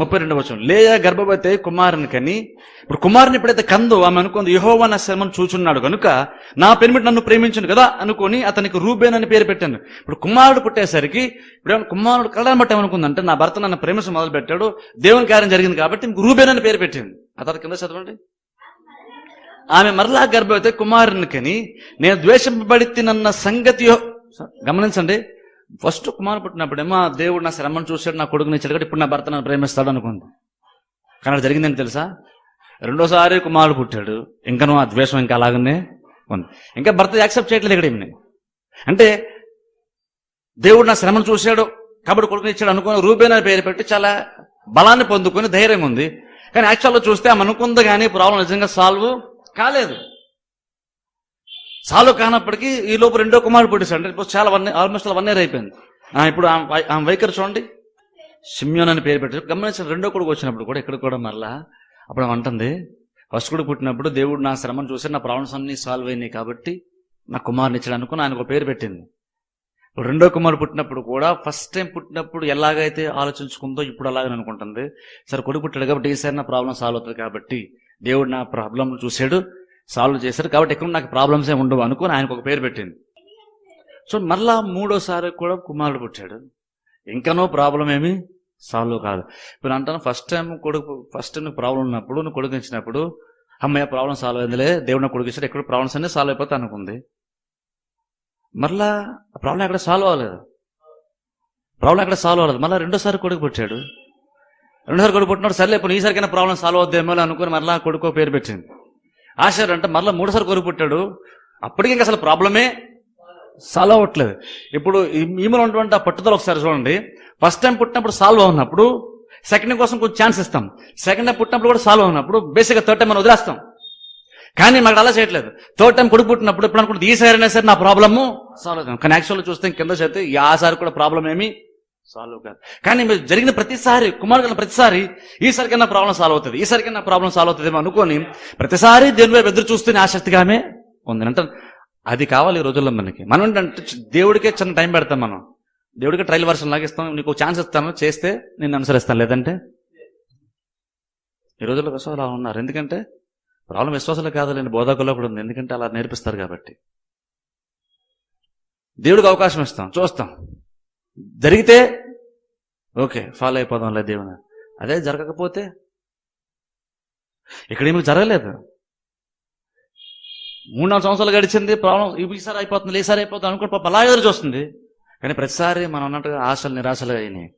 ముప్పై రెండు వచ్చిన లేయా గర్భవతి కుమారుని కని ఇప్పుడు కుమారుని ఎప్పుడైతే కందో ఆమె అనుకుంది యహోవా నా శ్రమను చూచున్నాడు కనుక నా పెనిమిటి నన్ను ప్రేమించను కదా అనుకొని అతనికి రూబేన్ అని పేరు పెట్టాను. ఇప్పుడు కుమారుడు పుట్టేసరికి ఇప్పుడు కుమారుడు కళ్ళని బట్టి ఏమనుకుందంటే నా భర్త నన్ను ప్రేమించడం మొదలు పెట్టాడు దేవుని కార్యం జరిగింది కాబట్టి రూబేన్ అని పేరు పెట్టింది ఆ తర్వాత కింద చదవండి. ఆమె మరలా గర్భవతి కుమారుని కని నేను ద్వేషింపబడి తినన్న సంగతి గమనించండి. ఫస్ట్ కుమారు పుట్టినప్పుడేమో ఆ దేవుడు నా శ్రమను చూశాడు నా కొడుకుని ఇచ్చాడు కాబట్టి ఇప్పుడు నా భర్త నన్ను ప్రేమిస్తాడు అనుకుంది. కానీ అది జరిగిందని తెలుసా? రెండోసారి కుమారుడు పుట్టాడు. ఇంకనూ ఆ ద్వేషం ఇంకా అలాగనే ఉంది. ఇంకా భర్త యాక్సెప్ట్ చేయట్లేదు ఇక్కడ ఏమి అంటే దేవుడు నా శ్రమను చూశాడు కాబట్టి కొడుకుని ఇచ్చాడు అనుకుని రూపేణ పేరు పెట్టి చాలా బలాన్ని పొందుకొని ధైర్యం ఉంది. కానీ యాక్చువల్గా చూస్తే ఆమె అనుకుంది కానీ ప్రాబ్లం నిజంగా సాల్వ్ కాలేదు. సాల్వ్ కానప్పటికీ ఈ లోపు రెండో కుమారుడు పుట్టేశాడు అంటే ఇప్పుడు చాలా వన్ ఆల్మోస్ట్ వన్ ఇయర్ అయిపోయింది. ఇప్పుడు ఆమె వై- ఆమె వైఖరి చూడండి. సిమ్యోన్ అని పేరు పెట్టారు. గమనించిన రెండో కొడుకు వచ్చినప్పుడు కూడా ఇక్కడ కూడా మరలా అప్పుడు అంటుంది ఫస్ట్ కొడుకు పుట్టినప్పుడు దేవుడు నా శ్రమను చూసి నా ప్రాబ్లమ్స్ అన్ని సాల్వ్ అయినాయి కాబట్టి నా కుమారుని ఇచ్చాడు అనుకుని ఆయన ఒక పేరు పెట్టింది. ఇప్పుడు రెండో కుమారుడు పుట్టినప్పుడు కూడా ఫస్ట్ టైం పుట్టినప్పుడు ఎలాగైతే ఆలోచించుకుందో ఇప్పుడు అలాగని అనుకుంటుంది. సరే కొడుకు పుట్టాడు కాబట్టి ఈసారి నా ప్రాబ్లం సాల్వ్ అవుతుంది కాబట్టి దేవుడు నా ప్రాబ్లం చూశాడు. సాల్వ్ చేశారు కాబట్టి ఎక్కడ నాకు ప్రాబ్లమ్స్ ఏమి ఉండవు అనుకుని ఆయనకు ఒక పేరు పెట్టింది. సో మళ్ళా మూడోసారి కూడా కుమారుడు పుట్టాడు. ఇంకనో ప్రాబ్లం ఏమి? సాల్వ్ కాదు. ఇప్పుడు అంటాను ఫస్ట్ టైం కొడుకు ఫస్ట్ నువ్వు ప్రాబ్లం ఉన్నప్పుడు నువ్వు కొడుకు ఇచ్చినప్పుడు అమ్మయ్య ప్రాబ్లం సాల్వ్ అయిందిలే దేవుడు కొడుకు ఇచ్చాడు ఎక్కడ ప్రాబ్లమ్స్ అన్నీ సాల్వ్ అయిపోతా అనుకుంది. మరలా ప్రాబ్లం ఎక్కడ సాల్వ్ అవ్వలేదు. ప్రాబ్లం ఎక్కడ సాల్వ్ అవ్వలేదు. మళ్ళీ రెండోసారి కొడుకు పుట్టాడు. రెండోసారి కొడుకు పుట్టినాడు సర్లే ఇప్పుడు ఈసారికైనా ప్రాబ్లం సాల్వ్ అవుద్దేమో అనుకుని మరలా కొడుకు ఒక పేరు పెట్టింది. ఆశారు అంటే మరలా మూడోసారి కొడుకు పుట్టాడు. అప్పటికి ఇంకా అసలు ప్రాబ్లమే సాల్వ్ అవ్వట్లేదు ఇప్పుడు ఈమెలో ఉన్నటువంటి ఆ పట్టుదల ఒకసారి చూడండి. ఫస్ట్ టైం పుట్టినప్పుడు సాల్వ్ అవునప్పుడు సెకండ్ కోసం కొంచెం ఛాన్స్ ఇస్తాం. సెకండ్ టైం పుట్టినప్పుడు కూడా సాల్వ్ అవునప్పుడు బేసిక్గా థర్డ్ టైం మనం వదిలేస్తాం. కానీ మాకు అలా చేయట్లేదు. థర్డ్ టైం కొడుకు పుట్టినప్పుడు ఇప్పుడు అనుకుంటుంది ఈసారి అయినా సరే నా ప్రాబ్లము సాల్వ్ అవుతాం. కానీ యాక్చువల్గా చూస్తే కింద చేస్తే ఈ ఆసారి కూడా ప్రాబ్లం ఏమి సాల్వ్ కాదు. కానీ మీరు జరిగిన ప్రతిసారి కుమార్ కలిగిన ప్రతిసారి ఈసారికైనా ప్రాబ్లం సాల్వ్ అవుతుంది. ఈసారికైనా ప్రాబ్లం సాల్వ్ అవుతుంది అనుకొని ప్రతిసారి దేని వైపు ఎదురు చూస్తూనే ఆసక్తిగామే ఉంది. అంటే అది కావాలి ఈ రోజుల్లో మనకి. మనం ఏంటంటే దేవుడికే చిన్న టైం పెడతాం మనం. దేవుడికి ట్రయల్ వర్షన్ లాగా ఇస్తాం. నీకు ఛాన్స్ ఇస్తాను. చేస్తే నేను అనుసరిస్తాను. లేదంటే? ఈ రోజుల్లో విశ్వాసాలు అలా ఉన్నారు. ఎందుకంటే ప్రాబ్లం విశ్వాసాలు కాదులేండి బోధకుల్లో కూడా ఉంది. ఎందుకంటే అలా నేర్పిస్తారు కాబట్టి. దేవుడికి అవకాశం ఇస్తాం. చూస్తాం. జరిగితే ఓకే ఫాలో అయిపోదాం లేదు దేవుని. అదే జరగకపోతే ఇక్కడ ఏమి జరగలేదు. మూడు నాలుగు సంవత్సరాలు గడిచింది ప్రాబ్లం ఈసారి అయిపోతుంది ఈసారి అయిపోతుంది అనుకుంటే పాప అలా ఎదురు చూస్తుంది. కానీ ప్రతిసారి మనం అన్నట్టుగా ఆశలు నిరాశలు అయినాయి.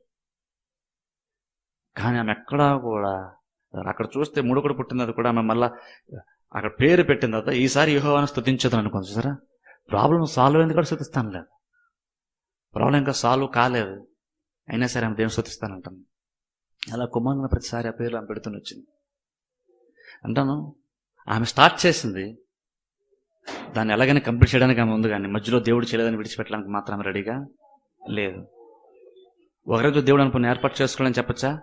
కానీ ఆమె ఎక్కడా కూడా అక్కడ చూస్తే మూడొకటి పుట్టింది అది కూడా ఆమె మళ్ళా అక్కడ పేరు పెట్టిన తర్వాత ఈసారి యూహోవాన్ని స్థుతించదని అనుకుంది సరే ప్రాబ్లం సాల్వ్ అయింది కూడా స్థుతిస్తాను లేదు ప్రాబ్లం ఇంకా సాల్వ్ కాలేదు. అయినా సరే ఆమె దేవుని స్థుతిస్తానంటాను అలా కుమారుని ప్రతిసారి ఆ పేరు ఆమె పెడుతూనే వచ్చింది. అంటాను ఆమె స్టార్ట్ చేసింది. దాన్ని ఎలాగైనా కంప్లీట్ చేయడానికి ఆమె ఉంది కానీ మధ్యలో దేవుడు చేయలేదని విడిచిపెట్టడానికి మాత్రం రెడీగా లేదు. ఒకరోజు దేవుడు అనుకుని ఏర్పాటు చేసుకోవాలని చెప్పచ్చా?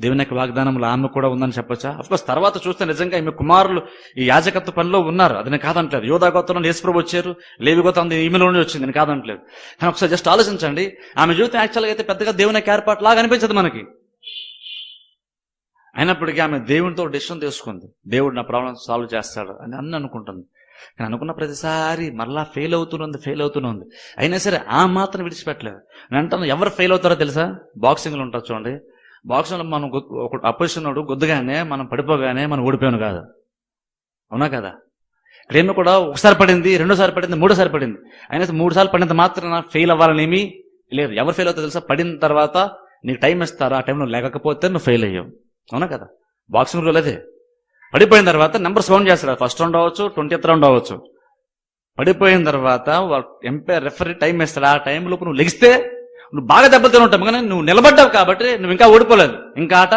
దేవుని యొక్క వాగ్దానంలో ఆమె కూడా ఉందని చెప్పొచ్చా? అఫ్కోర్స్ తర్వాత చూస్తే నిజంగా ఈమె కుమారులు ఈ యాజకత్వ పనిలో ఉన్నారు. అది కాదంటలేదు. యోధా గోత్రంలో యేసుప్రభు వచ్చారు. లేవి గోత్రం ఈమెలోనే వచ్చింది. నేను కాదంటలేదు. కానీ ఒకసారి జస్ట్ ఆలోచించండి. ఆమె జీవితం యాక్చువల్గా అయితే పెద్దగా దేవుని యొక్క ఏర్పాటు లాగా అనిపించదు మనకి. అయినప్పటికీ ఆమె దేవునితో డెసిషన్ తీసుకుంది. దేవుడు నా ప్రాబ్లం సాల్వ్ చేస్తాడు అని అన్ని అనుకుంటుంది. కానీ అనుకున్న ప్రతిసారి మరలా ఫెయిల్ అవుతున్నది ఫెయిల్ అవుతున్నది అయినా సరే ఆ మాత్రం విడిచిపెట్టలేదు. నేను అంటాను ఎవరు ఫెయిల్ అవుతారో తెలుసా? బాక్సింగ్లో ఉంటారు చూడండి. బాక్సింగ్లో మనం ఒక అపోజిషన్ గుద్దగానే మనం పడిపోగానే మనం ఓడిపోయాను కాదు. అవునా కదా? ప్రేమ కూడా ఒకసారి పడింది రెండోసారి పడింది మూడోసారి పడింది. అయినా మూడుసార్లు మూడు సార్లు పడినంత మాత్రం ఫెయిల్ అవ్వాలనేమి లేదు. ఎవరు ఫెయిల్ అవుతారో తెలుసా? పడిన తర్వాత నీకు టైం ఇస్తారు ఆ టైంలో లేకపోతే నువ్వు ఫెయిల్ అయ్యావు. అవునా కదా? బాక్సింగ్ రూల్ అదే. పడిపోయిన తర్వాత నెంబర్స్ కౌంట్ చేస్తారు. ఫస్ట్ రౌండ్ అవ్వచ్చు ట్వంటీ రౌండ్ అవ్వచ్చు. పడిపోయిన తర్వాత ఎంపైర్ రెఫరీ టైం ఇస్తాడు. ఆ టైం లోపు నువ్వు లెగిస్తే నువ్వు బాగా దెబ్బతిని ఉంటావు. కానీ నువ్వు నిలబడ్డావు కాబట్టి నువ్వు ఇంకా ఓడిపోలేదు. ఇంకా ఆట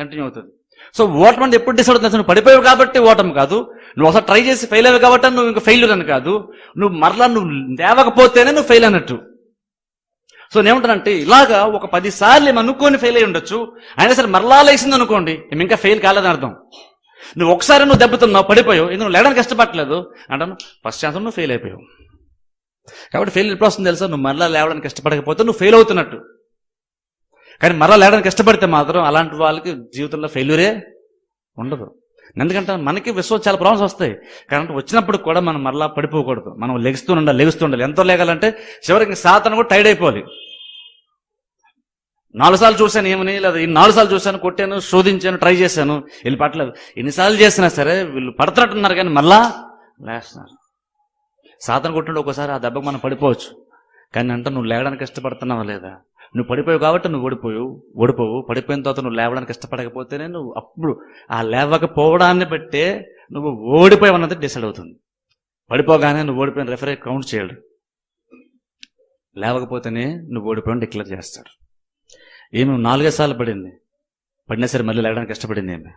కంటిన్యూ అవుతుంది. సో ఓటమి అంటే ఎప్పుడు డిసైడ్ అవుతుంది? నువ్వు పడిపోయావు కాబట్టి ఓటమి కాదు. నువ్వు ఒకసారి ట్రై చేసి ఫెయిల్ అయ్యావు కాబట్టి నువ్వు ఇంకా ఫెయిల్ అని కాదు. నువ్వు మరలా నువ్వు లేవకపోతేనే నువ్వు ఫెయిల్ అన్నట్టు. సో నేనేమంటానంటే ఇలాగా ఒక పదిసార్లు ఏమి అనుకోని ఫెయిల్ అయి ఉండొచ్చు. అయినా సరే మరలా లేచింది అనుకోండి మేము ఇంకా ఫెయిల్ కాలేదని అర్థం. నువ్వు ఒకసారి నువ్వు దెబ్బతున్నావు పడిపోయావు. ఇది నువ్వు లేడానికి కష్టపడలేదు అంటాను ఫస్ట్ ఛాన్స్ నువ్వు ఫెయిల్ అయిపోయావు. కాబట్టి ఫెయిల్ ఎప్పుడు వస్తుంది తెలుసా? నువ్వు మరలా లేవడానికి ఇష్టపడకపోతే నువ్వు ఫెయిల్ అవుతున్నట్టు. కానీ మరలా లేవడానికి ఇష్టపడితే మాత్రం అలాంటి వాళ్ళకి జీవితంలో ఫెయిల్యూరే ఉండదు. ఎందుకంటే మనకి విశ్వం చాలా ప్రాబ్లమ్స్ వస్తాయి. కాబట్టి వచ్చినప్పుడు కూడా మనం మరలా పడిపోకూడదు. మనం లెగుస్తూ ఉండాలి లెగుస్తూ ఉండాలి. ఎంతో లేగాలంటే చివరికి సాతను కూడా టైడ్ అయిపోవాలి. నాలుగు సార్లు చూశాను ఏమని లేదా నాలుగు సార్లు చూశాను కొట్టాను శోధించాను ట్రై చేశాను వీళ్ళు పట్టలేదు. ఎన్నిసార్లు చేసినా సరే వీళ్ళు పడుతున్నట్టున్నారు కానీ మళ్ళా లేస్తున్నారు. సాధన కొట్టినప్పుడు ఒకసారి ఆ దెబ్బకు మనం పడిపోవచ్చు. కానీ అంటే నువ్వు లేవడానికి ఇష్టపడుతున్నావా లేదా? నువ్వు పడిపోయావు కాబట్టి నువ్వు ఓడిపోయావు ఓడిపోవు. పడిపోయిన తర్వాత నువ్వు లేవడానికి ఇష్టపడకపోతేనే నువ్వు అప్పుడు ఆ లేవకపోవడాన్ని బట్టే నువ్వు ఓడిపోయావు అన్నది డిసైడ్ అవుతుంది. పడిపోగానే నువ్వు ఓడిపోయిన రెఫరీ కౌంట్ చేయడు లేవకపోతేనే నువ్వు ఓడిపోయావు డిక్లేర్ చేస్తాడు ఏమి నాలుగే సార్లు పడింది. పడినా సరే మళ్ళీ లేవడానికి ఇష్టపడింది ఏమి?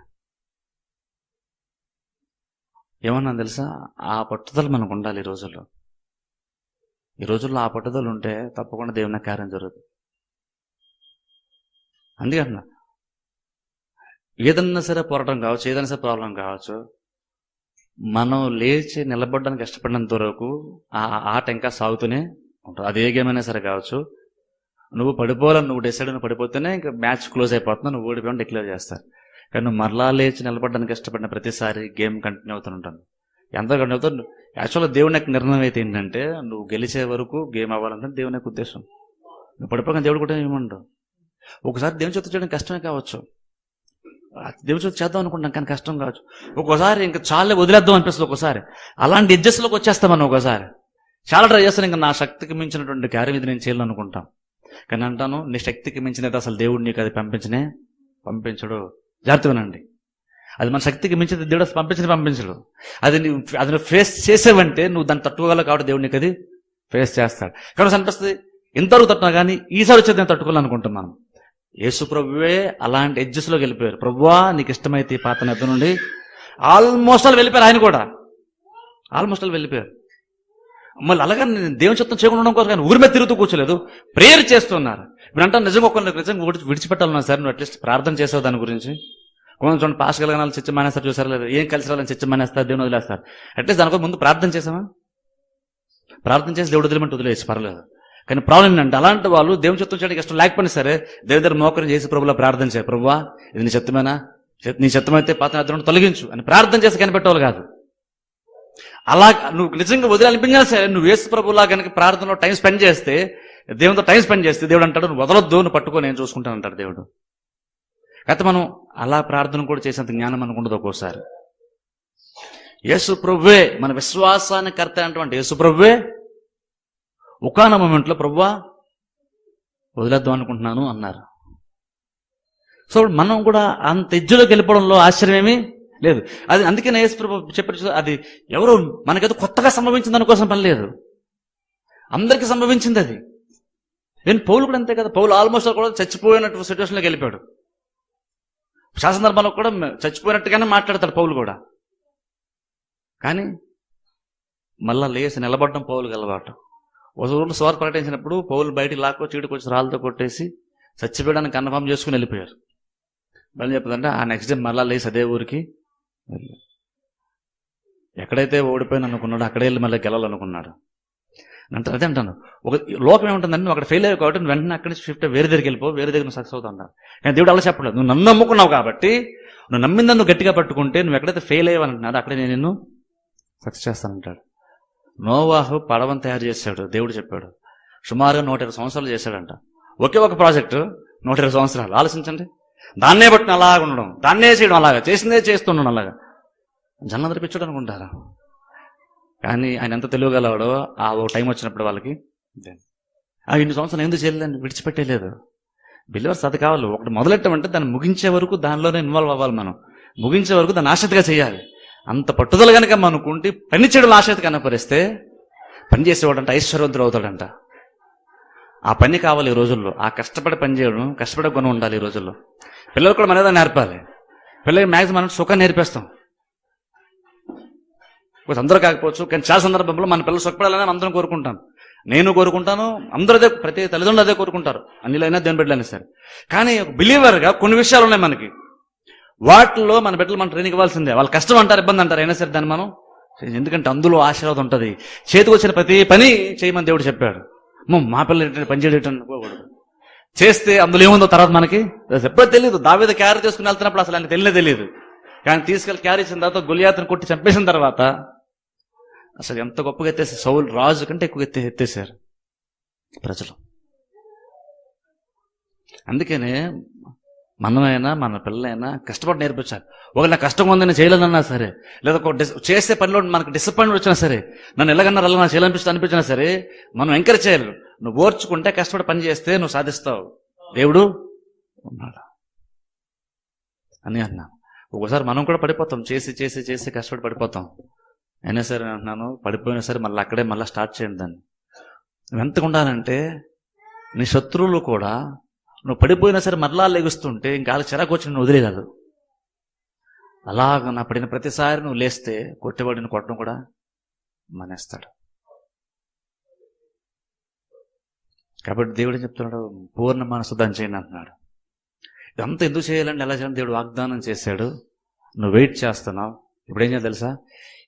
ఏమన్నా తెలుసా? ఆ పట్టుదల మనకు ఉండాలి ఈ రోజుల్లో. ఈ రోజుల్లో ఆ పట్టుదల ఉంటే తప్పకుండా దేవుని కార్యం జరుగుతుంది. అందుకన్నా ఏదన్నా సరే పోరాటం కావచ్చు ఏదైనా సరే ప్రాబ్లం కావచ్చు మనం లేచి నిలబడడానికి ఇష్టపడినంత వరకు ఆ ఆట ఇంకా సాగుతూనే ఉంటుంది. అది ఏ గేమ్ అయినా సరే కావచ్చు. నువ్వు పడిపోవాలని నువ్వు డిసైడ్ నువ్వు పడిపోతేనే ఇంకా మ్యాచ్ క్లోజ్ అయిపోతుంది. నువ్వు ఓడిపోయి డిక్లేర్ చేస్తారు. కానీ నువ్వు మరలా లేచి నిలబడడానికి ఇష్టపడిన ప్రతిసారి గేమ్ కంటిన్యూ అవుతుంటాను ఎంత కంటిన్యూ అవుతావు యాక్చువల్గా దేవుని యొక్క నిర్ణయం అయితే ఏంటంటే నువ్వు గెలిచే వరకు గేమ్ అవ్వాలంటే దేవుని యొక్క ఉద్దేశం. నువ్వు పడిపోగానే దేవుడు కూడా ఏమండవు ఒకసారి దేవుని చేత చేయడం కష్టమే కావచ్చు. దేవుని చేత చేద్దాం అనుకుంటాం కానీ కష్టం కావచ్చు. ఒక్కోసారి ఇంకా చాలా వదిలేద్దాం అనిపిస్తుంది ఒక్కోసారి అలాంటి ఎడ్జస్ట్లోకి వచ్చేస్తాం మనం ఒకసారి. చాలా ట్రై చేస్తాను. ఇంకా నా శక్తికి మించినటువంటి కార్యం ఇది నేను చేయాలనుకుంటాం కానీ అంటాను నీ శక్తికి మించినది అసలు దేవుడు నీకు అది పంపించనే పంపించడు. జాగ్రత్త వినండి అది మన శక్తికి మించింది దేవుడు పంపించని పంపించడు. అది నువ్వు అది నువ్వు ఫేస్ చేసేవంటే నువ్వు దాన్ని తట్టుకోగలవు కాబట్టి దేవుడు నీకు అది ఫేస్ చేస్తాడు. కాబట్టి అనిపిస్తుంది ఇంతవరకు తట్టున్నా కానీ ఈసారి వచ్చేది నేను తట్టుకోవాలనుకుంటున్నాను. యేసు ప్రభువే అలాంటి ఎడ్జెస్లోకి వెళ్ళిపోయారు. ప్రభువా నీకు ఇష్టమైతే ఈ పాత నెద్ద నుండి. ఆల్మోస్ట్ ఆల్ వెళ్ళిపోయారు ఆయన కూడా. ఆల్మోస్ట్ ఆల్ వెళ్ళిపోయారు. మళ్ళీ అలాగే నేను దేవుని చిత్తం చేయకుండా ఉండడం కోసం కానీ ఊరి మీద తిరుగుతూ కూర్చోలేదు. ప్రేయర్ చేస్తున్నారు. ఇప్పుడు అంటే నిజంగా ఒకరిని నిజంగా విడిచి- విడిచిపెట్టాలన్నా సార్ నువ్వు అట్లీస్ట్ ప్రార్థన చేసావు దాని గురించి. కొంచెం చూడండి పాస్ కలగనాలు చర్చ మానేస్తారు చూసారు లేదా? ఏం కలిసి రాలని చర్చ మానేస్తారు దేవుని వదిలేస్తారు. అట్లీస్ట్ దానికోసం ముందు ప్రార్థన చేసామా? ప్రార్థన చేసి దేవుడు వదిలేమంటే వదిలేసి పర్లేదు. కానీ ప్రాబ్లం ఏంటంటే అలాంటి వాళ్ళు దేవుని చిత్తం చేయడానికి ఇష్టం లేకపోయినా సరే దేవుని దగ్గర మోకరం చేసి ప్రభులా ప్రార్థన చేయ. ప్రభువా ఇది నీ చిత్తమేనా? నీ చిత్తమైతే పాత తొలగించు. అని ప్రార్థన చేసి కనిపెట్టేవాళ్ళు కాదు. అలా నువ్వు నిజంగా వదిలనిపించినా సరే నువ్వు యేసు ప్రభులా కనుక ప్రార్థనలో టైం స్పెండ్ చేస్తే దేవునితో టైం స్పెండ్ చేస్తే దేవుడు అంటాడు నువ్వు వదలొద్దు నువ్వు పట్టుకో నేను చూసుకుంటాను అంటాడు దేవుడు. కాకపోతే మనం అలా ప్రార్థన కూడా చేసేంత జ్ఞానం అనుకుంటుంది ఒక్కోసారి. యేసు ప్రభువే మన విశ్వాసానికి కర్త అయినటువంటి యేసు ప్రభువే ఒకనొక మూమెంట్లో ప్రభువా వదిలేద్దాం అనుకుంటున్నాను అన్నారు. సో మనం కూడా అంత ఎజ్జులోకి వెళ్ళిపోవడంలో ఆశ్చర్యమేమి? లేదు. అది అందుకే నా ప్రభు చెప్పారు అది ఎవరో మనకేదో కొత్తగా సంభవించింది దానికోసం పని లేదు. అందరికీ సంభవించింది అది. నేను పౌలు కూడా అంతే కదా పౌలు ఆల్మోస్ట్ కూడా చచ్చిపోయినట్టు సిచ్యువేషన్లోకి వెళ్ళిపోయాడు. చాలా కూడా చచ్చిపోయినట్టుగానే మాట్లాడతాడు పౌలు కూడా. కానీ మళ్ళా లేచి నిలబడడం పౌలుకి అలవాటు. ఒక రోజు స్వార్ ప్రకటించినప్పుడు పౌలు బయటికి లాక్కో చీటికి రాళ్ళతో కొట్టేసి చచ్చిపోయడానికి కన్ఫర్మ్ చేసుకుని వెళ్ళిపోయారు. మళ్ళీ చెప్తుందంటే ఆ నెక్స్ట్ డే మళ్ళా లేచి అదే ఊరికి ఎక్కడైతే ఓడిపోయాను అనుకున్నాడో అక్కడే వెళ్ళి మళ్ళీ గెలవాలనుకున్నాడు. అంటే అదే అంటాను. ఒక లోకం ఏముంటుందంటే నువ్వు అక్కడ ఫెయిల్ అయ్యావు కాబట్టి నువ్వు వెంటనే అక్కడి నుంచి షిఫ్ట్ వేరే దగ్గరికి వెళ్ళిపో వేరే దగ్గర నువ్వు సక్సెస్ అవుతావు కానీ దేవుడు అలా చెప్పలేదు. నువ్వు నన్ను నమ్ముకున్నావు కాబట్టి నువ్వు నమ్మిందని నువ్వు గట్టిగా పట్టుకుంటే నువ్వు ఎక్కడైతే ఫెయిల్ అయ్యావనుకున్నాడు అక్కడే నేను నిన్ను సక్సెస్ చేస్తానంటాడు. నోవాహు పడవను తయారు చేశాడు దేవుడు చెప్పాడు. సుమారుగా నూట ఇరవై సంవత్సరాలు చేశాడంట. ఒకే ఒక ప్రాజెక్టు నూట ఇరవై సంవత్సరాలు. ఆలోచించండి. దాన్నే బట్టి అలాగ ఉండడం దాన్నే చేయడం అలాగా చేసిందే చేస్తుండడం అలాగా. జన్మ పిచ్చాడు అనుకుంటారా? కానీ ఆయన ఎంత తెలియగలవాడో ఆ ఓ టైం వచ్చినప్పుడు వాళ్ళకి ఆ ఇన్ని సంవత్సరాలు ఎందుకు చేయలేదని విడిచిపెట్టేలేదు. బిలీవర్స్ అది కావాలి. ఒకటి మొదలెట్టమంటే దాన్ని ముగించే వరకు దానిలోనే ఇన్వాల్వ్ అవ్వాలి మనం. ముగించే వరకు దాన్ని ఆసక్తిగా చేయాలి. అంత పట్టుదల కనుక మనకుంటే పని చేయడం ఆసక్తి కనపరిస్తే పని చేసేవాడంట ఐశ్వర్యవంతుడు అవుతాడంట ఆ పని కావాలి ఈ రోజుల్లో. ఆ కష్టపడి పని చేయడం కష్టపడే గుణం ఉండాలి ఈ రోజుల్లో. పిల్లలు కూడా మనదే నేర్పాలి. పిల్లలకి మ్యాక్సిమం మనం సుఖం నేర్పిస్తాం. కొంచెం అందరూ కాకపోవచ్చు కానీ చాలా సందర్భంలో మన పిల్లలు సుఖపడాలని అందరం కోరుకుంటాం. నేను కోరుకుంటాను అందరూ అదే ప్రతి తల్లిదండ్రులు అదే కోరుకుంటారు. అన్నిలైనా దేని బిడ్డలైనా సరే. కానీ బిలీవర్గా కొన్ని విషయాలు ఉన్నాయి మనకి. వాటిల్లో మన బిడ్డలు మనం ట్రైనింగ్ ఇవ్వాల్సిందే. వాళ్ళు కష్టం అంటారు ఇబ్బంది అంటారు అయినా సరే దాన్ని మనం ఎందుకంటే అందులో ఆశీర్వాదం ఉంటుంది. చేతికి వచ్చిన ప్రతి పని చేయమని దేవుడు చెప్పాడు. మా పిల్లలు ఏంటంటే పని చేయడం అనుకోకూడదు. చేస్తే అందులో ఏముందో తర్వాత మనకి? ఎప్పుడో తెలియదు దావేద క్యారీ చేసుకుని వెళ్తున్నప్పుడు అసలు ఆయన తెలియనే తెలియదు కానీ తీసుకెళ్ళి క్యారీ చేసిన తర్వాత గొలియాతను కొట్టి చంపేసిన తర్వాత అసలు ఎంత గొప్పగా ఎత్తేసి సౌలు రాజు కంటే ఎక్కువ ఎత్తే ఎత్తేసారు ప్రజలు. అందుకనే మనమైనా మన పిల్లలైనా కష్టపడి నేర్పించాలి. ఒకవేళ కష్టం ఉంది నేను చేయలేదన్నా సరే లేదా ఒక డిస్- చేసే పనిలో మనకు డిసప్పాయింట్ వచ్చినా సరే నన్ను ఎలాగన్నా అలా చేయాలనిపిస్తే అనిపించినా సరే మనం ఎంకరేజ్ చేయాలి. నువ్వు ఓర్చుకుంటే కష్టపడి పని చేస్తే నువ్వు సాధిస్తావు. దేవుడు ఉన్నాడు. అని అన్నా ఒకసారి మనం కూడా పడిపోతాం. చేసి చేసి చేసి కష్టపడి పడిపోతాం. అయినా సరే అంటున్నాను పడిపోయినా సరే మళ్ళీ అక్కడే మళ్ళీ స్టార్ట్ చేయండి దాన్ని. నువ్వు ఎంతగా ఉండాలంటే నీ శత్రువులు కూడా నువ్వు పడిపోయినా సరే మరలా లెగుస్తుంటే ఇంకా వాళ్ళకి చిరాకు వచ్చి నువ్వు వదిలేదు అలాగ నా పడిన ప్రతిసారి నువ్వు లేస్తే కొట్టబడిన కొట్టడం కూడా మానేస్తాడు. కాబట్టి దేవుడు చెప్తున్నాడు? పూర్ణ మనసు దాన్ని చేయండి అంటున్నాడు. ఇదంతా ఎందుకు చేయాలంటే ఎలా చేయాలని దేవుడు వాగ్దానం చేశాడు. నువ్వు వెయిట్ చేస్తున్నావు. ఇప్పుడు ఏం చేయాలి తెలుసా?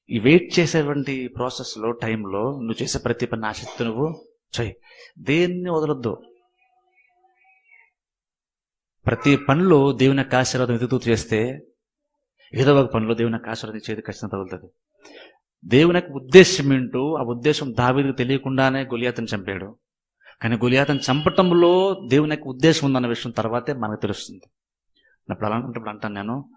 ఈ వెయిట్ చేసేటువంటి ప్రాసెస్లో టైంలో నువ్వు చేసే ప్రతి పని ఆసక్తి నువ్వు చెయ్యి దేన్ని వదలొద్దు. ప్రతి పనిలో దేవుని యొక్క ఆశీర్వాదం ఎదుగుతూ చేస్తే ఏదో ఒక పనిలో దేవుని యొక్క ఆశీర్వాదం ఇచ్చేది ఖచ్చితంగా తగులుతుంది. దేవుని యొక్క ఉద్దేశం ఏంటో ఆ ఉద్దేశం దావీదుకు తెలియకుండానే గొలియాతను చంపాడు. కానీ గొలియాతను చంపటంలో దేవుని యొక్క ఉద్దేశం ఉందన్న విషయం తర్వాతే మనకు తెలుస్తుంది. అప్పుడు అలా అంటాను నేను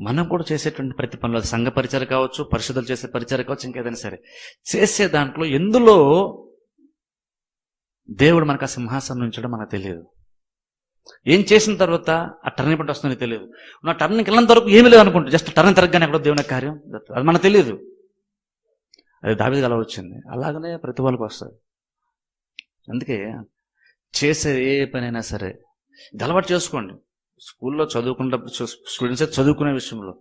మనం కూడా చేసేటువంటి ప్రతి పనులు సంఘ పరిచయం కావచ్చు పరిశుద్ధులు చేసే పరిచయం కావచ్చు ఇంకేదైనా సరే చేసే దాంట్లో ఎందులో దేవుడు మనకు ఆ సింహాసనం ఉంచడం మనకు తెలియదు. ఏం చేసిన తర్వాత ఆ టర్నింగ్ పాయింట్ వస్తుంది తెలియదు. నా టర్నింగ్ వెళ్ళినంత వరకు ఏమీ లేదు అనుకుంటా జస్ట్ టర్న్ తిరగగానే ఎక్కడో దేవుని కార్యం అది మనకు తెలియదు. అది దావిది అలా వచ్చింది. అలాగనే ప్రతి వాళ్ళకి వస్తుంది. అందుకే చేసే ఏ పనైనా సరే ఇది అలవాటు చేసుకోండి. స్కూల్లో చదువుకున్నప్పుడు స్టూడెంట్స్ చదువుకునే విషయంలో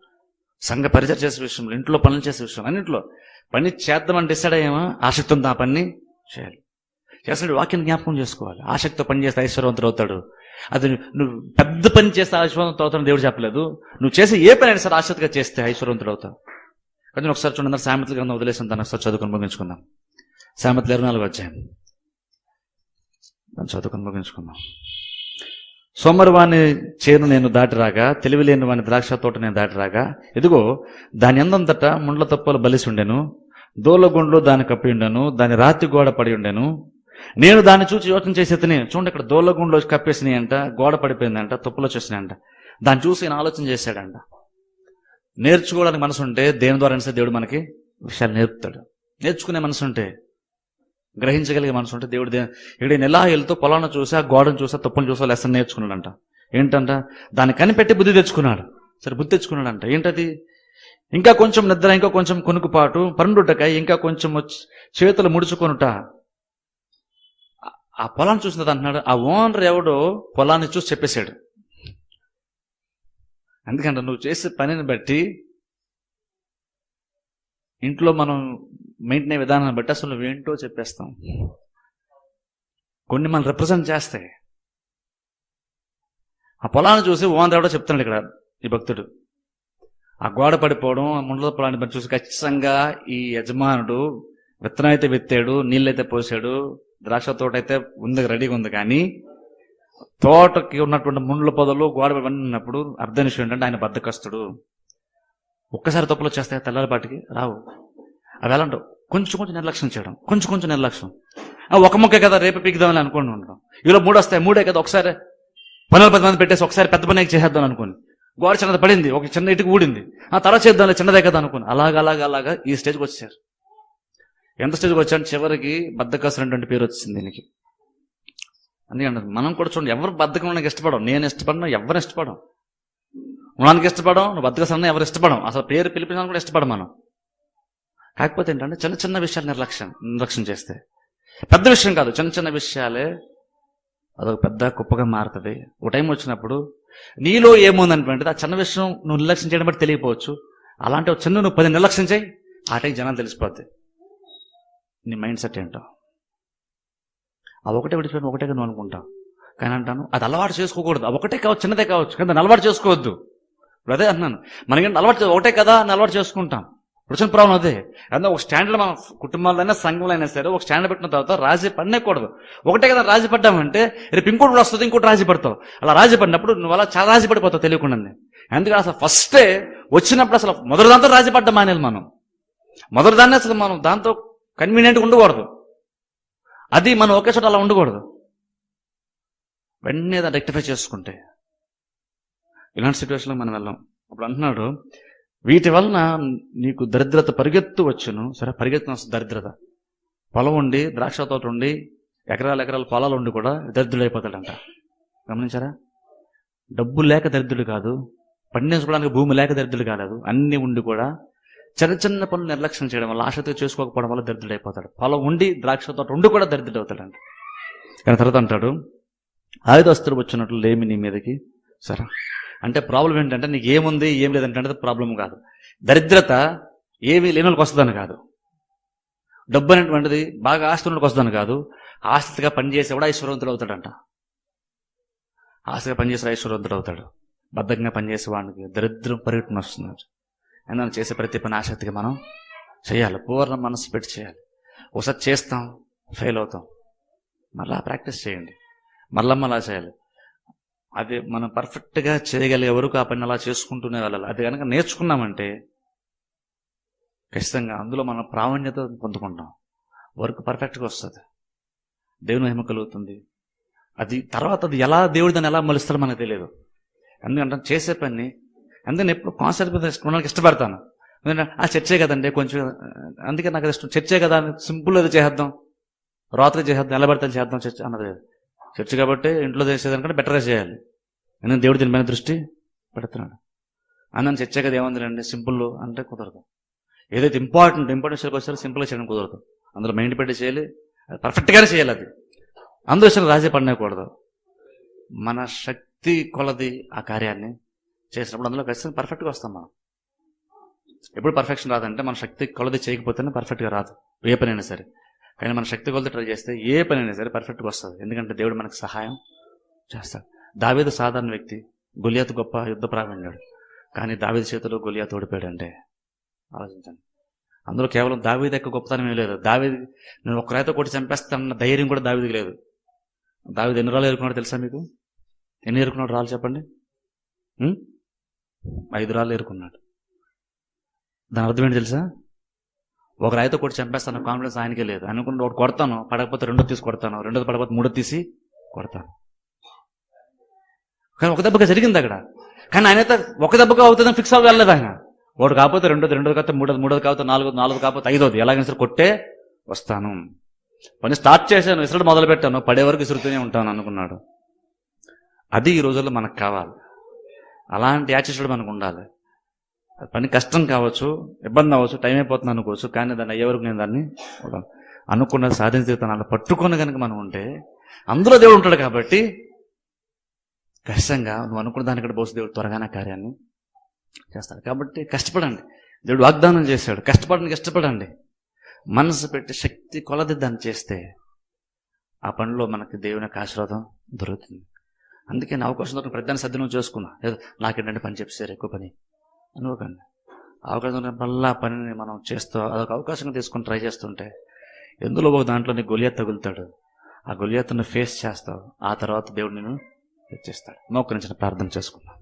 సంఘ పరిచయం చేసే విషయంలో ఇంట్లో పనులు చేసే విషయం అన్నింటిలో పని చేద్దామని డిసైడ్ అయ్యామా? ఆసక్తి ఉంది ఆ పని చేయాలి. చేసిన వాక్యం జ్ఞాపకం చేసుకోవాలి. ఆసక్తితో పని చేస్తే ఐశ్వర్యవంతుడు అవుతాడు. అది నువ్వు పెద్ద పని చేస్తే ఐశ్వర్యవంతుడు అవుతాడు దేవుడు చెప్పలేదు. నువ్వు చేసే ఏ పని అయినా సరే ఆసక్తిగా చేస్తే ఐశ్వర్యవంతుడు అవుతావు. కానీ ఒకసారి చూడండి సామెతలు గ్రంథం వదిలేసిన దాన్ని ఒకసారి చదువుకొని ముగించుకుందాం. సామెతలు ఇరవై నాలుగు వచ్చాయి చదువుకొని ముగించుకుందాం సోమరువాణి చేను నేను దాటిరాగా తెలివిలేని తెలివి లేని వాని ద్రాక్ష తోట నేను దాటిరాగా ఇదిగో దాని ఎందంతట ముండ్ల తప్పలు బలిసి ఉండెను దోలగుండ్లు దాని కప్పి ఉండెను దాని రాతి గోడ పడి ఉండెను. నేను దాన్ని చూసి యోచన చేసేతని చూడండి ఇక్కడ దోలగుండ్లు కప్పేసినాయంట అంట గోడ పడిపోయిందంట తుప్పలు వచ్చేసినాయంట. దాన్ని చూసి నేను ఆలోచన చేశాడంట. నేర్చుకోవడానికి మనసు ఉంటే దేని ద్వారా సరే దేవుడు మనకి విషయాలు నేర్పుతాడు. నేర్చుకునే మనసు ఉంటే గ్రహించగలిగే మనసు ఉంటే దేవుడు ఇక్కడ ఎలా వెళ్తూ పొలాన్ని చూసా ఆ గోడను చూసా ఆ తుప్పను చూసి లెసన్ నేర్చుకున్నాడంట. ఏంటంట? దాన్ని కనిపెట్టి బుద్ధి తెచ్చుకున్నాడు. సరే బుద్ధి తెచ్చుకున్నాడంట. ఏంటది? ఇంకా కొంచెం నిద్ర ఇంకా కొంచెం కొనుకుపాటు పరుండుటకాయ ఇంకా కొంచెం చేతులు ముడుచుకొనుట. ఆ- పొలాన్ని చూసినది అంటున్నాడు ఆ ఓనర్ ఎవడో పొలాన్ని చూసి చెప్పేశాడు. ఎందుకంటే నువ్వు చేసే పనిని బట్టి ఇంట్లో మనం మెయింటైన్ అయ్యే విధానాన్ని బట్టి అసలు నువ్వేంటో చెప్పేస్తాం. కొన్ని మనం రిప్రజెంట్ చేస్తాయి. ఆ పొలాన్ని చూసి ఓన్ రావడం చెప్తున్నాడు ఇక్కడ ఈ భక్తుడు. ఆ గోడ పడిపోవడం ఆ పొలాన్ని బట్టి చూసి ఖచ్చితంగా ఈ యజమానుడు విత్తనం అయితే విత్తాడు నీళ్ళైతే పోసాడు ద్రాక్ష తోట అయితే ఉంది రెడీగా ఉంది కానీ తోటకి ఉన్నటువంటి ముండ్ల పొదలు గోడ ఉన్నప్పుడు అర్థం విషయం ఏంటంటే ఆయన బద్దకస్తుడు. ఒక్కసారి తప్పులు వచ్చేస్తాయి తెల్లారిపాటికి? రావు. అవి ఎలా అంటావు కొంచెం కొంచెం నిర్లక్ష్యం చేయడం. కొంచెం కొంచెం నిర్లక్ష్యం. ఆ, ఒక ముక్కే కదా రేపు పీకుదామని అనుకోండి ఉండడం. ఇలా మూడు వస్తాయి. మూడే కదా ఒకసారి పనులు పది మంది పెట్టేసి ఒకసారి పెద్ద పని చేసేద్దాం అనుకోని. గోడ చిన్నది పడింది. ఒక చిన్న ఇటుకు ఊడింది. ఆ తర్వాత చేద్దాం చిన్నదే కదా అనుకోని. అలాగ అలాగ అలాగా ఈ స్టేజ్కి వచ్చేసారు. ఎంత స్టేజ్కి వచ్చాను చివరికి బద్దకస్తున్నటువంటి పేరు వచ్చింది దీనికి. అందుకంటే మనం కూడా చూడండి ఎవరు బద్దకం ఉండడానికి ఇష్టపడం నేను ఇష్టపడను ఎవరు ఇష్టపడం ఉండడానికి ఇష్టపడం నువ్వు బద్దకస్తున్నా ఎవరు ఇష్టపడం అసలు పేరు పిలిపించడానికి కూడా ఇష్టపడం మనం. కాకపోతే ఏంటంటే చిన్న చిన్న విషయాలు నిర్లక్ష్యం నిర్లక్ష్యం చేస్తే. పెద్ద విషయం కాదు చిన్న చిన్న విషయాలే అదొక పెద్ద కుప్పగా మారుతుంది. ఒక టైం వచ్చినప్పుడు నీలో ఏముందనేటువంటిది ఆ చిన్న విషయం నువ్వు నిర్లక్ష్యం చేయడం బట్టి తెలియపోవచ్చు అలాంటి ఒక చిన్న నువ్వు పది నిర్లక్ష్యం చేయి ఆ టైం జనాలు తెలిసిపోద్ది నీ మైండ్ సెట్ ఏంటో. ఆ ఒకటే విడిచిపోయిన ఒకటే నువ్వు అనుకుంటావు. కానీ అంటాను అది అలవాటు చేసుకోకూడదు. ఒకటే కావచ్చు చిన్నదే కావచ్చు కానీ దాన్ని అలవాటు చేసుకోవద్దు. అదే అంటున్నాను. మనకి అలవాటు ఒకటే కదా అని అలవాటు చేసుకుంటాం. వచ్చిన ప్రాబ్లం అదే. అందులో ఒక స్టాండర్డ్ మన కుటుంబాలైనా అయినా సంఘంలో అయినా సరే ఒక స్టాండర్డ్ పెట్టిన తర్వాత రాజీ పడనేకూడదు. ఒకటే కదా రాజీ పడ్డామంటే రేపు ఇంకోటి వస్తుంది ఇంకోటి రాజీ పడతావు. అలా రాజీ పడినప్పుడు నువ్వు అలా చాలా రాజీ పడిపోతావు తెలియకుండానే. ఎందుకంటే అసలు ఫస్టే వచ్చినప్పుడు అసలు మొదటి దాంతో రాజీ పడ్డం మానేది మనం. మొదటి దాన్ని అసలు మనం దాంతో కన్వీనియంట్గా ఉండకూడదు. అది మనం ఒకే చోట అలా ఉండకూడదు. వెంటనే దాన్ని రెక్టిఫై చేసుకుంటే. ఇలాంటి సిచ్యువేషన్లో మనం వెళ్ళాం. అప్పుడు అంటున్నాడు వీటి వలన నీకు దరిద్రత పరిగెత్తు వచ్చును. సరే పరిగెత్తున దరిద్రత. పొలం ఉండి ద్రాక్ష తోట ఉండి ఎకరాల ఎకరాల పొలాలు ఉండి కూడా దరిద్రుడైపోతాడంట. గమనించారా? డబ్బు లేక దరిద్రుడు కాదు. పండించుకోవడానికి భూమి లేక దరిద్రుడు కాలేదు. అన్ని ఉండి కూడా చిన్న చిన్న పనులు నిర్లక్ష్యం చేయడం వల్ల ఆశతో చేసుకోకపోవడం వల్ల దరిద్రుడైపోతాడు. అయిపోతాడు పొలం ఉండి ద్రాక్ష తోట ఉండి కూడా దరిద్రుడు అవుతాడంట కానీ తర్వాత అంటాడు ఆయుధస్తులు వచ్చినట్లు లేమి నీ మీదకి. సరే. అంటే ప్రాబ్లం ఏంటంటే నీకు ఏముంది ఏం లేదంటే ప్రాబ్లం కాదు. దరిద్రత ఏమీ లేని వాళ్ళకి వస్తుందని కాదు. డబ్బు అనేటువంటిది బాగా ఆస్తి వస్తుందని కాదు. ఆస్తిగా పనిచేసే కూడా ఐశ్వర్యవంతుడు అవుతాడంట. ఆస్తిగా పనిచేసే ఐశ్వర్యవంతుడు అవుతాడు. బద్ధకంగా పనిచేసే వాడికి దరిద్రం పరిగెట్టుకుని వస్తున్నారు. ఎందుకంటే చేసే ప్రతి పని ఆసక్తిగా మనం చేయాలి. పూర్ణ మనసు పెట్టి చేయాలి. ఒకసారి చేస్తాం ఫెయిల్ అవుతాం. మళ్ళా ప్రాక్టీస్ చేయండి. మళ్ళా మళ్ళా చేయాలి. అది మనం పర్ఫెక్ట్గా చేయగలిగే వరకు ఆ పని అలా చేసుకుంటూనే వెళ్ళాలి. అది కనుక నేర్చుకున్నామంటే ఖచ్చితంగా అందులో మనం ప్రావీణ్యత పొందుకుంటాం. వర్క్ పర్ఫెక్ట్గా వస్తుంది. దేవుని మహిమ కలుగుతుంది. అది తర్వాత అది ఎలా దేవుడు దాన్ని ఎలా మలుస్తాడో మనకు తెలియదు. ఎందుకంటే చేసే పని అందుకని ఎప్పుడు కాన్సెప్ట్ తీసుకోవడానికి ఇష్టపడతాను. ఎందుకంటే ఆ చర్చే కదండి కొంచెం అందుకే నాకు ఇష్టం. చర్చే కదా అని సింపుల్ అది చేద్దాం రాత్రి చేద్దాం ఎలా పడితే చేద్దాం చర్చ అన్నది చర్చ్ కాబట్టి ఇంట్లో చేసేదానికంటే బెటర్గా చేయాలి. ఎందుకంటే దేవుడు దీని దృష్టి పెడుతున్నాడు. అందరం చర్చ కదా ఏముందిలేండి సింపుల్ అంటే కుదరదు. ఏదైతే ఇంపార్టెంట్ ఇంపార్టెంట్ విషయాలకు వచ్చారో సింపుల్గా చేయడం కుదరదు. అందులో మైండ్ పెట్టి చేయాలి. అది పర్ఫెక్ట్గానే చేయాలి అది. అందరూ విషయాలు రాజీ పడనేకూడదు మన శక్తి కొలది ఆ కార్యాన్ని చేసినప్పుడు అందులో ఖచ్చితంగా పర్ఫెక్ట్గా వస్తాం మనం. ఎప్పుడు పర్ఫెక్షన్ రాదంటే మన శక్తి కొలది చేయకపోతేనే పర్ఫెక్ట్గా రాదు. ఏ పని అయినా సరే. కానీ మన శక్తి కొలత ట్రై చేస్తే ఏ పని అయినా సరే పర్ఫెక్ట్గా వస్తుంది. ఎందుకంటే దేవుడు మనకు సహాయం చేస్తాడు. దావేది సాధారణ వ్యక్తి గొలియాతు గొప్ప యుద్ధ ప్రావీణ్యుడు. కానీ దావేది చేతిలో గొలియాతు ఓడిపోయాడంటే ఆలోచించండి. అందులో కేవలం దావేది యొక్క గొప్పతనం ఏం లేదు. దావేది నేను ఒక రైతు కొట్టి చంపేస్తానన్న ధైర్యం కూడా దావేదికి లేదు. దావేది ఎన్ని రాళ్ళు ఎరుకున్నాడు తెలుసా మీకు? ఎన్ని ఎరుకున్నాడు రాళ్ళు చెప్పండి? ఐదు రాళ్ళు ఎరుకున్నాడు. దాని అర్థం ఏంటి తెలుసా? ఒక రైతు కూడా చంపేస్తాను కాన్ఫిడెన్స్ ఆయనకే లేదు. అనుకుంటే ఒకటి కొడతాను పడకపోతే రెండో తీసి కొడతాను రెండోది పడకపోతే మూడో తీసి కొడతాను. కానీ ఒక దెబ్బగా జరిగింది అక్కడ. కానీ ఆయన అయితే ఒక దెబ్బగా అవుతుందని ఫిక్స్ అవ్వలేదు ఆయన. ఒకటి కాకపోతే రెండోది రెండోది కాకపోతే మూడోది మూడోది కాకపోతే నాలుగోది నాలుగు కాకపోతే ఐదోది. ఎలాగైనా సరే కొట్టే వస్తాను. పని స్టార్ట్ చేశాను విసరడు మొదలు పెట్టాను పడే వరకు ఇసురుతూనే ఉంటాను అనుకున్నాడు. అది ఈ రోజుల్లో మనకు కావాలి. అలాంటి యాటిట్యూడ్ మనకు ఉండాలి. పని కష్టం కావచ్చు ఇబ్బంది అవ్వచ్చు టైం అయిపోతుంది అనుకోవచ్చు కానీ దాన్ని అయ్యేవరకు నేను దాన్ని అనుకున్న అనుకున్నది సాధించి అలా పట్టుకొని కనుక మనం ఉంటే అందులో దేవుడు ఉంటాడు కాబట్టి ఖచ్చితంగా నువ్వు అనుకున్న దానికంటే బోసు దేవుడు త్వరగానే కార్యాన్ని చేస్తాడు. కాబట్టి కష్టపడండి. దేవుడు వాగ్దానం చేశాడు. కష్టపడడానికి ఇష్టపడండి మనసు పెట్టి శక్తి కొలది దాన్ని చేస్తే ఆ పనిలో మనకి దేవుని యొక్క ఆశీర్వాదం దొరుకుతుంది. అందుకే నా అవకాశం దొరికిన ప్రతిదాన్ని సద్వినియోగం చేసుకున్నా లేదు నాకేంటంటే పని చెప్పేసారు ఎక్కువ పని. అనుకోకండి. అవకాశం దొరికినప్పుడల్లా ఆ పనిని మనం చేస్తూ అదొక అవకాశంగా తీసుకొని ట్రై చేస్తుంటే ఎందులో ఒక దాంట్లో నీ గొలియత్ తగులుతాడు. ఆ గొలియత్ను ఫేస్ చేస్తావు. ఆ తర్వాత దేవుడు నేను హెచ్చిస్తాడు. మోకరించిన ప్రార్థన చేసుకున్నాను